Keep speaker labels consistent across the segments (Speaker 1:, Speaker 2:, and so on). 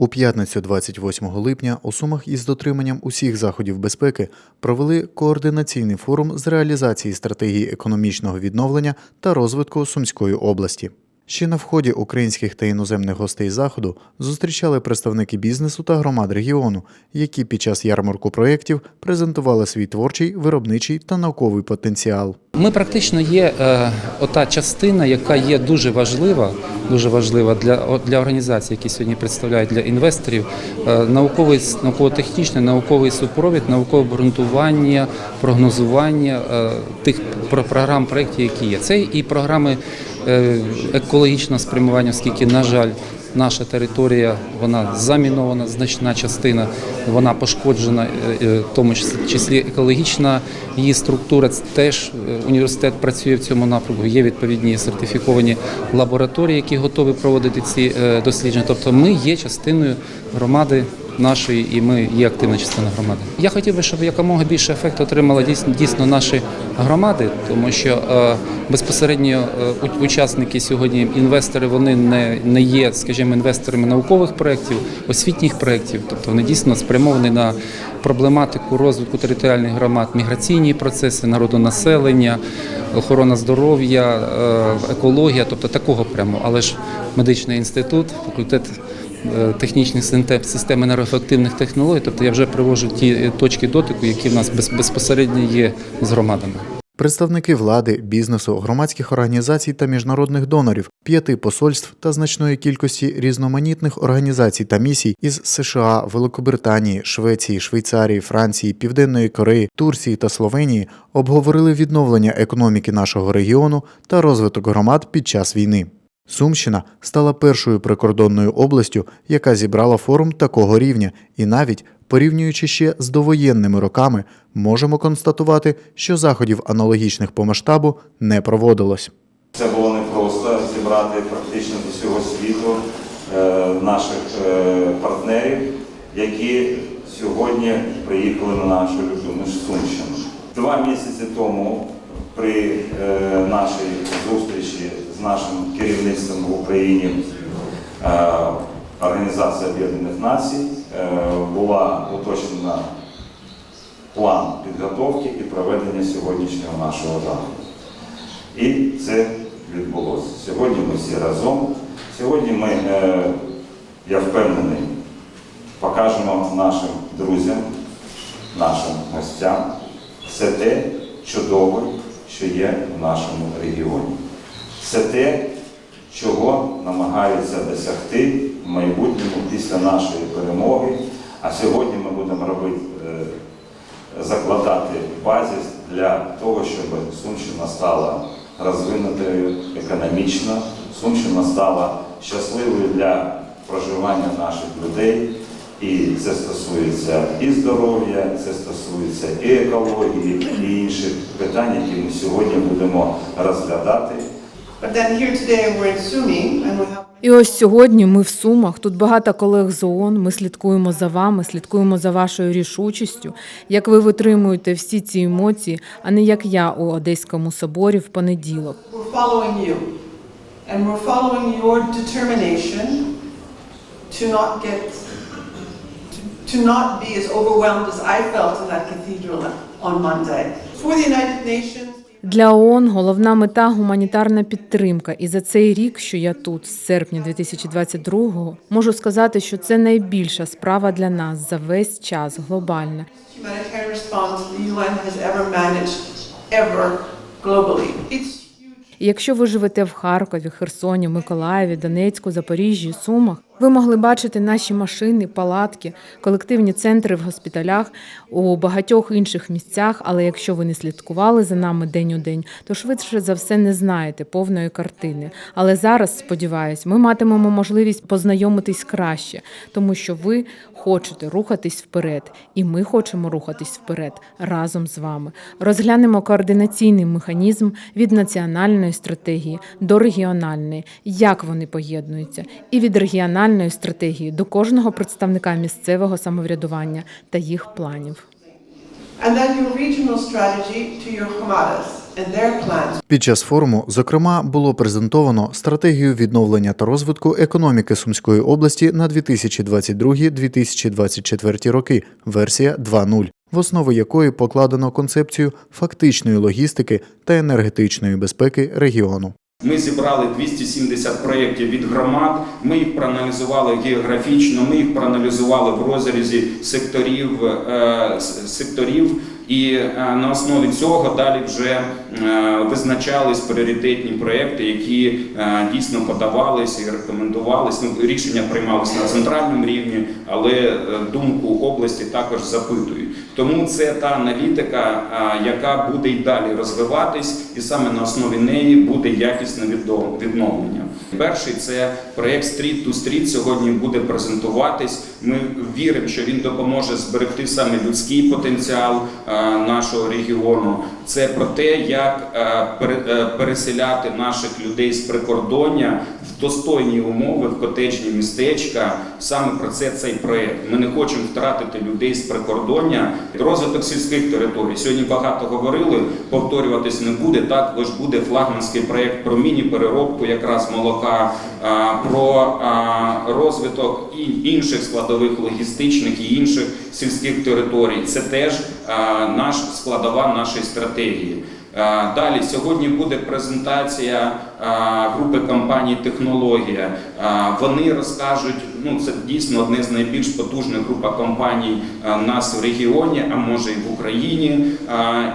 Speaker 1: У п'ятницю 28 липня у Сумах із дотриманням усіх заходів безпеки провели координаційний форум з реалізації стратегії економічного відновлення та розвитку Сумської області. Ще на вході українських та іноземних гостей заходу зустрічали представники бізнесу та громад регіону, які під час ярмарку проєктів презентували свій творчий, виробничий та науковий потенціал.
Speaker 2: Ми практично є е, ота частина, яка є дуже важлива, дуже важлива для, для організацій, які сьогодні представляють для інвесторів. Е, науковий, науково-технічний, науковий супровід, наукове обґрунтування, прогнозування е, тих про- програм проєктів, які є. Це і програми е, екологічного спрямування, оскільки, на жаль, Наша територія вона замінована, значна частина вона пошкоджена, е, е, в тому числі- екологічна її структура. Теж університет працює в цьому напрямку. Є відповідні сертифіковані лабораторії, які готові проводити ці дослідження. Тобто, ми є частиною громади нашої, і ми є активна частина громади. Я хотів би, щоб якомога більше ефекту отримали дійсно, дійсно наші громади, тому що е, безпосередньо е, учасники сьогодні, інвестори, вони не, не є, скажімо, інвесторами наукових проєктів, освітніх проєктів, тобто вони дійсно спрямовані на проблематику розвитку територіальних громад, міграційні процеси, народонаселення, охорона здоров'я, е, екологія, тобто такого прямо. Але ж медичний інститут, факультет е, технічних синте- систем енергоефективних технологій, тобто я вже привожу ті точки дотику, які в нас безпосередньо є з громадами.
Speaker 1: Представники влади, бізнесу, громадських організацій та міжнародних донорів, п'яти посольств та значної кількості різноманітних організацій та місій із США, Великобританії, Швеції, Швейцарії, Франції, Південної Кореї, Турції та Словенії обговорили відновлення економіки нашого регіону та розвиток громад під час війни. Сумщина стала першою прикордонною областю, яка зібрала форум такого рівня, і навіть порівнюючи ще з довоєнними роками, можемо констатувати, що заходів аналогічних по масштабу не проводилось.
Speaker 3: Це було непросто зібрати практично з усього світу е, наших е, партнерів, які сьогодні приїхали на нашу любиму Сумщину. Два місяці тому при е, нашій зустрічі з нашим керівництвом в Україні е, Організація Об'єднаних Націй е, була уточнена план підготовки і проведення сьогоднішнього нашого заходу. І це відбулося. Сьогодні ми всі разом. Сьогодні ми, я впевнений, покажемо нашим друзям, нашим гостям все те чудове, що є в нашому регіоні. Все те, чого намагаються досягти в майбутньому після нашої перемоги. А сьогодні ми будемо робити, е, закладати базис для того, щоб Сумщина стала розвинутою економічно, Сумщина стала щасливою для проживання наших людей. І це стосується і здоров'я, це стосується і екології, і інших питань, які ми сьогодні будемо розглядати.
Speaker 4: І ось сьогодні ми в Сумах. Тут багато колег з ООН. Ми слідкуємо за вами, слідкуємо за вашою рішучістю, як ви витримуєте всі ці емоції, а не як я у Одеському соборі в понеділок.
Speaker 5: we're following you. And we're following your determination to not get to, not be as overwhelmed as I felt in that cathedral on Monday. For the United Nations,
Speaker 4: Для ООН головна мета гуманітарна підтримка. І за цей рік, що я тут, з серпня 2022-го, можу сказати, що це найбільша справа для нас за весь час глобальна. І якщо ви живете в Харкові, Херсоні, Миколаєві, Донецьку, Запоріжжі, Сумах, ви могли бачити наші машини, палатки, колективні центри в госпіталях у багатьох інших місцях. Але якщо ви не слідкували за нами день у день, то швидше за все не знаєте повної картини. Але зараз, сподіваюсь, ми матимемо можливість познайомитись краще, тому що ви хочете рухатись вперед, і ми хочемо рухатись вперед разом з вами. Розглянемо координаційний механізм від національної стратегії до регіональної, як вони поєднуються, і від регіональної стратегії до кожного представника місцевого самоврядування та їх планів.
Speaker 1: Під час форуму, зокрема, було презентовано стратегію відновлення та розвитку економіки Сумської області на 2022-2024 роки, версія 2.0, в основу якої покладено концепцію фактичної логістики та енергетичної безпеки регіону.
Speaker 6: Ми зібрали 270 проєктів від громад. Ми їх проаналізували географічно. Ми їх проаналізували в розрізі секторів е, секторів. І е, на основі цього далі вже е, визначались пріоритетні проекти, які дійсно подавались і рекомендувались. Ну, рішення приймалися на центральному рівні, але думку області також запитують. Тому це та аналітика, яка буде й далі розвиватись, і саме на основі неї буде якісне відновлення. Перший це проект Street to Street сьогодні буде презентуватись. Ми віримо, що він допоможе зберегти саме людський потенціал е, нашого регіону. Це про те, як е, е, переселяти наших людей з прикордоння в достойні умови, в котеджні містечка. Саме про це цей проект. Ми не хочемо втратити людей з прикордоння. Розвиток сільських територій. Сьогодні багато говорили, повторюватись не буде. Також буде флагманський проект про міні-переробку якраз молока, про розвиток інших складових логістичних і інших сільських територій. Це теж наш складова нашої стратегії. Далі сьогодні буде презентація групи компаній Технологія. Вони розкажуть. Ну це дійсно одне з найбільш потужних груп компаній в нас в регіоні, а може і в Україні.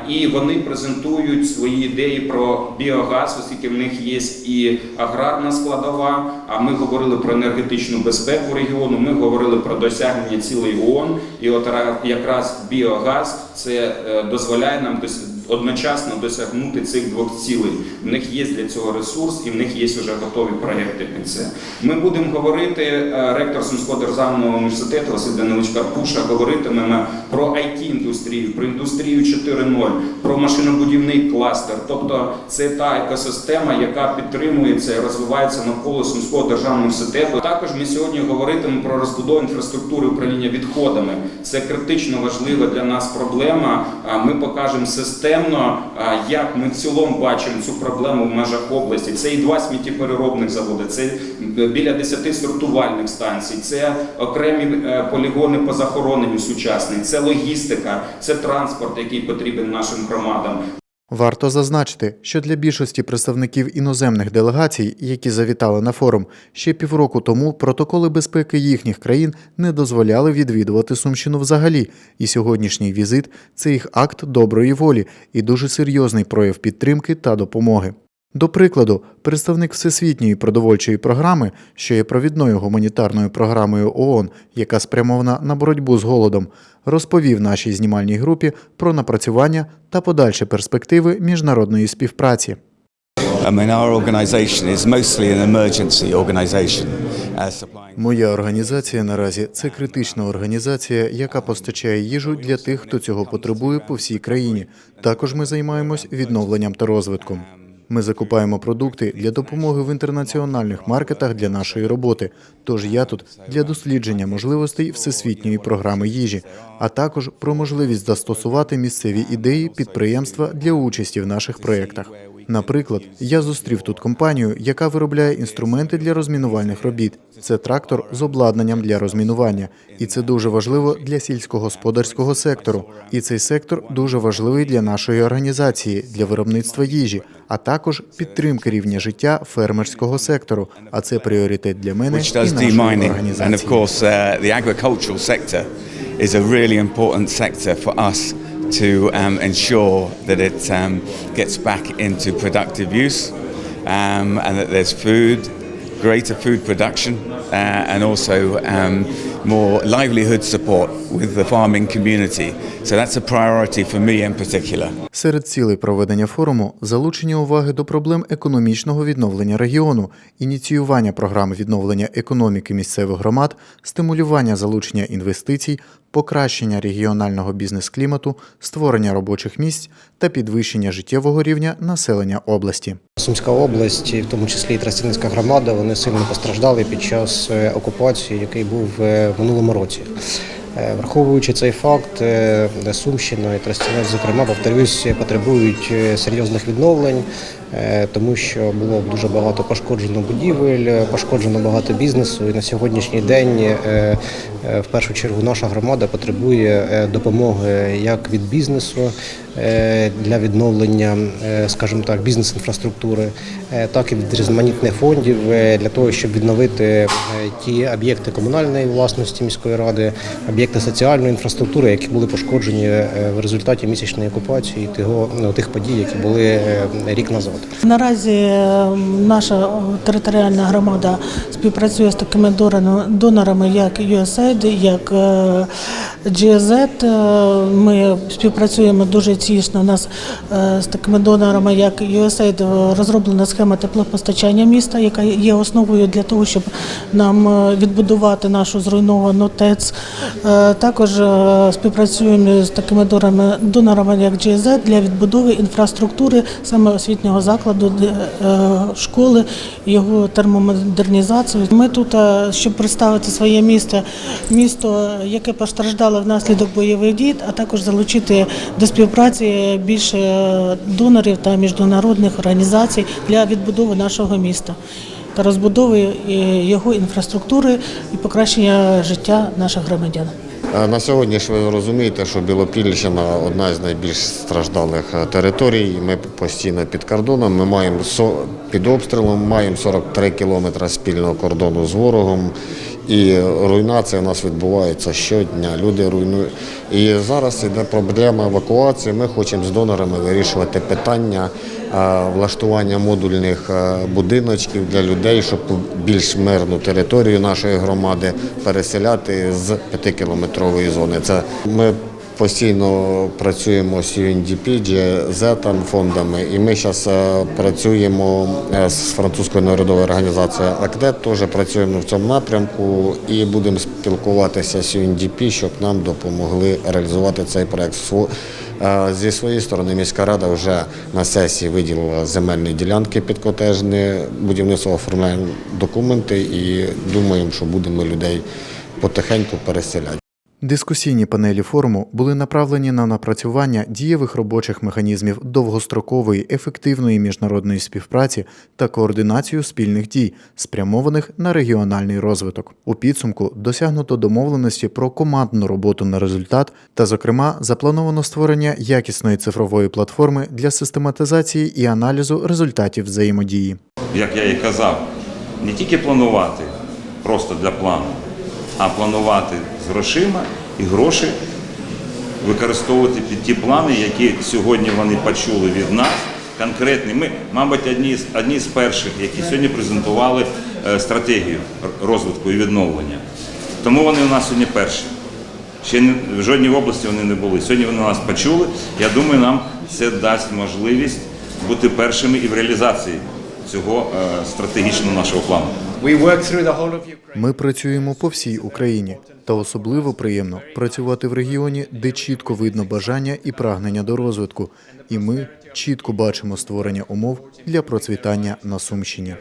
Speaker 6: І вони презентують свої ідеї про біогаз, оскільки в них є і аграрна складова. А ми говорили про енергетичну безпеку регіону. Ми говорили про досягнення цілей ООН. І от якраз біогаз це е, дозволяє нам дос- одночасно досягнути цих двох цілей. В них є для цього ресурс, і в них є вже готові проєкти під це. Ми будемо говорити, е, ректор Сумського державного університету Василь Данилович Карпуша говоритимемо про it індустрію про індустрію 4.0, про машинобудівний кластер. Тобто це та екосистема, яка підтримується і розвивається навколо Сумського державного університету. Також ми сьогодні говоритимемо про розбудову інфраструктури управління відходами. Це критично важлива для нас проблема. Ми покажемо системно, як ми в цілому бачимо цю проблему в межах області. Це і два сміттєпереробних заводи, це біля 10 сортувальних станцій, це окремі е, полігони по захороненню сучасний, це логістика, це транспорт, який потрібен нашим громадам.
Speaker 1: Варто зазначити, що для більшості представників іноземних делегацій, які завітали на форум, ще півроку тому протоколи безпеки їхніх країн не дозволяли відвідувати Сумщину взагалі, і сьогоднішній візит це їх акт доброї волі і дуже серйозний прояв підтримки та допомоги. До прикладу, представник Всесвітньої продовольчої програми, що є провідною гуманітарною програмою ООН, яка спрямована на боротьбу з голодом, розповів нашій знімальній групі про напрацювання та подальші перспективи міжнародної співпраці.
Speaker 7: Uh.
Speaker 1: Моя організація наразі це критична організація, яка постачає їжу для тих, хто цього потребує по всій країні. Також ми займаємось відновленням та розвитком. Ми закупаємо продукти для допомоги в інтернаціональних маркетах для нашої роботи. Тож я тут для дослідження можливостей всесвітньої програми їжі, а також про можливість застосувати місцеві ідеї підприємства для участі в наших проєктах. Наприклад, я зустрів тут компанію, яка виробляє інструменти для розмінувальних робіт. Це трактор з обладнанням для розмінування, і це дуже важливо для сільськогосподарського сектору. І цей сектор дуже важливий для нашої організації, для виробництва їжі, а також підтримки рівня життя фермерського сектору. А це пріоритет для мене і нашої організації.
Speaker 7: uh, is a really important sector for us to um, ensure that it um, gets back into productive use um, and that there's food, greater food production, uh, and also um, more livelihood support with the farming community. So that's a priority for me in particular.
Speaker 1: Серед цілей проведення форуму залучення уваги до проблем економічного відновлення регіону, ініціювання програми відновлення економіки місцевих громад, стимулювання залучення інвестицій, покращення регіонального бізнес-клімату, створення робочих місць та підвищення життєвого рівня населення області.
Speaker 8: Сумська область, в тому числі і Тростянецька громада, вони сильно постраждали під час е, окупації, який був е, в минулому році. Е, Враховуючи цей факт, е, Сумщина і Тростянець, зокрема, повторюсь, потребують е, серйозних відновлень, тому що було дуже багато пошкоджено будівель, е, пошкоджено багато бізнесу. І на сьогоднішній день е, е, в першу чергу наша громада потребує е, допомоги як від бізнесу е, для відновлення, е, скажімо так, бізнес-інфраструктури, е, так і від різноманітних фондів е, для того, щоб відновити е, ті об'єкти комунальної власності міської ради, об'єкти соціальної інфраструктури, які були пошкоджені е, в результаті місячної окупації того ну, тих подій, які були е, рік назад.
Speaker 9: Наразі е, наша територіальна громада співпрацює з такими донорами- як USAID, як е, GZ. Е, Ми співпрацюємо дуже тісно. У нас е, з такими донорами, як USAID, розроблена схема теплопостачання міста, яка є основою для того, щоб нам е, відбудувати нашу зруйновану ТЕЦ. Е, Також е, співпрацюємо з такими донорами як GZ для відбудови інфраструктури саме освітнього закладу, е, школи, його термомодернізацію. Ми тут, е, щоб представити своє місто, місто, яке постраждало внаслідок бойових дій, а також залучити до співпраці більше е, донорів та міжнародних організацій для відбудови нашого міста та розбудови його інфраструктури і покращення життя наших громадян.
Speaker 10: На сьогодні ж ви розумієте, що Білопільщина одна з найбільш страждалих е, територій. Ми постійно під кордоном. Ми маємо під обстрілом, маємо 43 кілометри спільного кордону з ворогом. І руйнація у нас відбувається щодня. Люди руйнують. І зараз йде проблема евакуації. Ми хочемо з донорами вирішувати питання е, влаштування модульних е, будиночків для людей, щоб більш мирну територію нашої громади переселяти з 5-кілометрової зони. Це ми постійно працюємо з UNDP, GZ фондами, і ми зараз працюємо е, з французькою народовою організацією АКДЕТ, теж працюємо в цьому напрямку і будемо спілкуватися з UNDP, щоб нам допомогли реалізувати цей проект. Е, Зі своєї сторони міська рада вже на сесії виділила земельні ділянки під котежне будівництво, оформляємо документи і думаємо, що будемо людей потихеньку переселяти.
Speaker 1: Дискусійні панелі форуму були направлені на напрацювання дієвих робочих механізмів довгострокової ефективної міжнародної співпраці та координацію спільних дій, спрямованих на регіональний розвиток. У підсумку досягнуто домовленості про командну роботу на результат та, зокрема, заплановано створення якісної цифрової платформи для систематизації і аналізу результатів взаємодії.
Speaker 3: як я і казав, не тільки планувати просто для плану, а планувати з грошима і гроші використовувати під ті плани, які сьогодні вони почули від нас. Конкретні, ми, мабуть, одні з одні з перших, які сьогодні презентували е, стратегію розвитку і відновлення. Тому вони у нас сьогодні перші. Ще не- в жодній області вони не були. Сьогодні вони нас почули. Я думаю, нам це дасть можливість бути першими і в реалізації цього е, стратегічного нашого плану.
Speaker 1: Ми працюємо по всій Україні, та особливо приємно працювати в регіоні, де чітко видно бажання і прагнення до розвитку, і ми чітко бачимо створення умов для процвітання на Сумщині.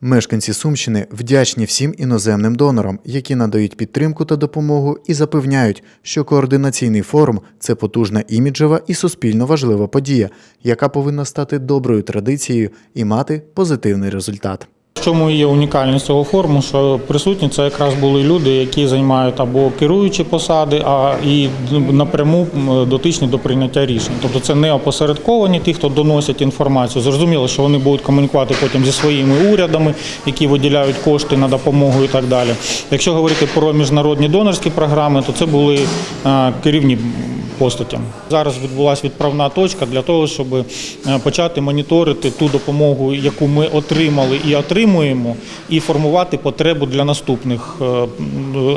Speaker 1: Мешканці Сумщини вдячні всім іноземним донорам, які надають підтримку та допомогу, і запевняють, що координаційний форум це потужна іміджева і суспільно важлива подія, яка повинна стати доброю традицією і мати позитивний результат.
Speaker 11: В чому є унікальність цього форуму, що присутні це якраз були люди, які займають або керуючі посади, а і напряму дотичні до прийняття рішень. Тобто це не опосередковані ті, хто доносять інформацію. Зрозуміло, що вони будуть комунікувати потім зі своїми урядами, які виділяють кошти на допомогу і так далі. Якщо говорити про міжнародні донорські програми, то це були керівні постатям. Зараз відбулася відправна точка для того, щоб е, почати моніторити ту допомогу, яку ми отримали і отримуємо, і формувати потребу для наступних е,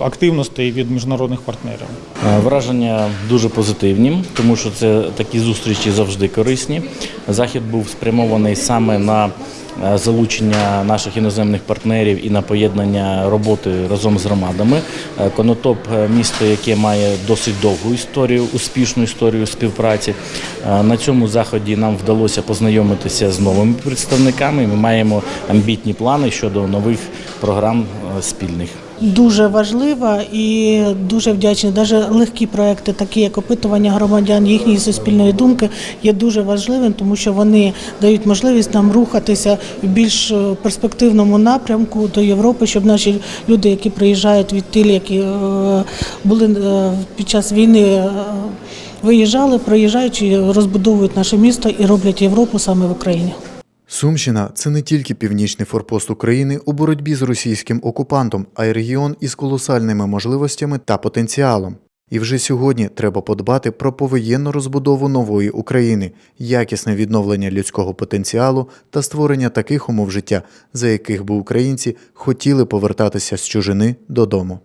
Speaker 11: активностей від міжнародних партнерів.
Speaker 12: Е, Враження дуже позитивні, тому що це такі зустрічі завжди корисні. Захід був спрямований саме на залучення наших іноземних партнерів і на поєднання роботи разом з громадами. Е, Конотоп е, місто, яке має досить довгу історію, успішну історію співпраці. Е, На цьому заході нам вдалося познайомитися з новими представниками. Ми маємо амбітні плани щодо нових програм е, спільних.
Speaker 9: Дуже важлива і дуже вдячна. Навіть легкі проекти, такі як опитування громадян, їхньої суспільної думки, є дуже важливим, тому що вони дають можливість нам рухатися в більш е, перспективному напрямку до Європи, щоб наші люди, які приїжджають від тіль, які е, були е, під час війни. Виїжджали, проїжджаючи, розбудовують наше місто і роблять Європу саме в Україні.
Speaker 1: Сумщина це не тільки північний форпост України у боротьбі з російським окупантом, а й регіон із колосальними можливостями та потенціалом. І вже сьогодні треба подбати про повоєнну розбудову нової України, якісне відновлення людського потенціалу та створення таких умов життя, за яких би українці хотіли повертатися з чужини додому.